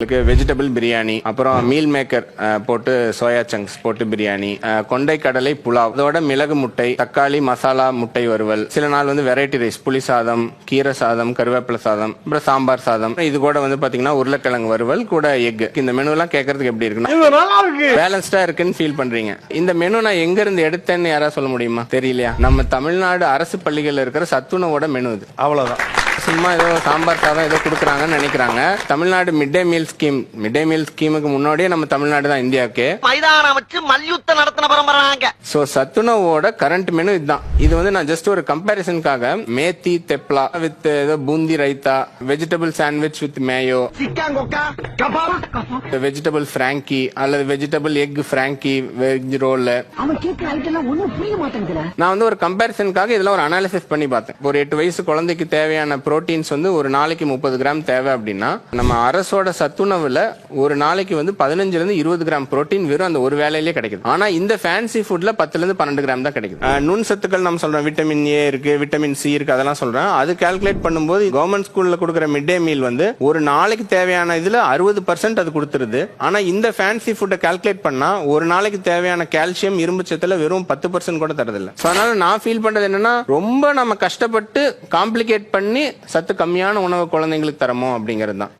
Vegetable biryani அப்புறம் meal maker போட்டு soya chunks போட்டு பிரியாணி கொண்டை கடலை புலாவ் அதோட மிளகு முட்டை தக்காளி மசாலா முட்டை வறுவல் சில நாள் வந்து வெரைட்டி ரைஸ் புளி சாதம் கீரை சாதம் கருவேப்பிலை சாதம் அப்புறம் சாம்பார் சாதம் இது கூட வந்து பாத்தீங்கன்னா உருளைக்கிழங்கு வறுவல் கூட எக் இந்த மெனு எல்லாம் கேட்கறதுக்கு எப்படி இருக்குன்னா பேலன்ஸ்டா இருக்குன்னு ஃபீல் பண்றீங்க. இந்த மெனு நான் எங்க இருந்து எடுத்தேன்னு யாராவது சொல்ல முடியுமா? தெரியலையா? நம்ம தமிழ்நாடு அரசு பள்ளிகள்ல இருக்கிற சத்துணவோட மெனு இது. அவ்வளவுதான். சும்மா ஏதோ சாம்பார் சாதம் ஏதோ கொடுக்குறாங்கன்னு நினைக்கிறாங்க. Tamil Nadu mid day meal scheme mid day meal ஸ்கீமுக்கு முன்னாடியே நம்ம தமிழ்நாடு தான் இந்தியாவுக்கு. மைதானம் வச்சு மல்யுத்தம் நடத்தின பரம்பராங்க. சோ சத்துணவோட கரண்ட் மெனு இதுதான். இது வந்து நான் ஜஸ்ட் ஒரு கம்பேரிசனுக்காக மேத்தி தெப்லா வித் ஏதோ boondi raita vegetable sandwich with mayo vegetable frankie அல்லது vegetable egg frankie veg roll நான் வந்து ஒரு கம்பேரிசனுக்காக இதெல்லாம் ஒரு அனாலிசிஸ் பண்ணி பார்த்தேன். ஒரு எட்டு வயசு குழந்தைக்கு தேவையான புரோட்டீன்ஸ் வந்து ஒரு நாளைக்கு முப்பது கிராம் தேவை அப்படின்னா நம்ம அரசோட சத்துணவுல ஒரு நாளைக்கு வந்து பதினஞ்சுல இருந்து இருபது கிராம் புரோட்டீன் வெறும் அந்த ஒரு வேலையிலே கிடைக்குது. ஆனா இந்த ஃபேன்சி ஃபுட்ல பத்துல இருந்து பன்னெண்டு கிராம் தான் கிடைக்குது. நுண் சத்துக்கள் நம்ம சொல்றோம். விட்டமின் ஏ இருக்கு விட்டமின் சி இருக்கு அதெல்லாம் சொல்றேன். அது கால்குலேட் பண்ணும்போது கவர்மெண்ட் ஸ்கூல்ல கொடுக்குற மிட் டே மீல் வந்து ஒரு நாளைக்கு தேவையான இதுல அறுபது பர்சன்ட் அது கொடுத்துருது. ஆனா இந்த ஃபேன்சி ஃபுட்டை கால்குலேட் பண்ணா ஒரு நாளைக்கு தேவையான கால்சியம் இரும்பு சத்துல வெறும் பத்து பர்சன்ட் கூட தரதில்லை. ஸோ அதனால நான் ஃபீல் பண்றது என்னன்னா ரொம்ப நம்ம கஷ்டப்பட்டு காம்ப்ளிகேட் பண்ணி சத்து கம்மியான உணவு குழந்தைங்களுக்கு தரமோ அப்படிங்கிறது தான்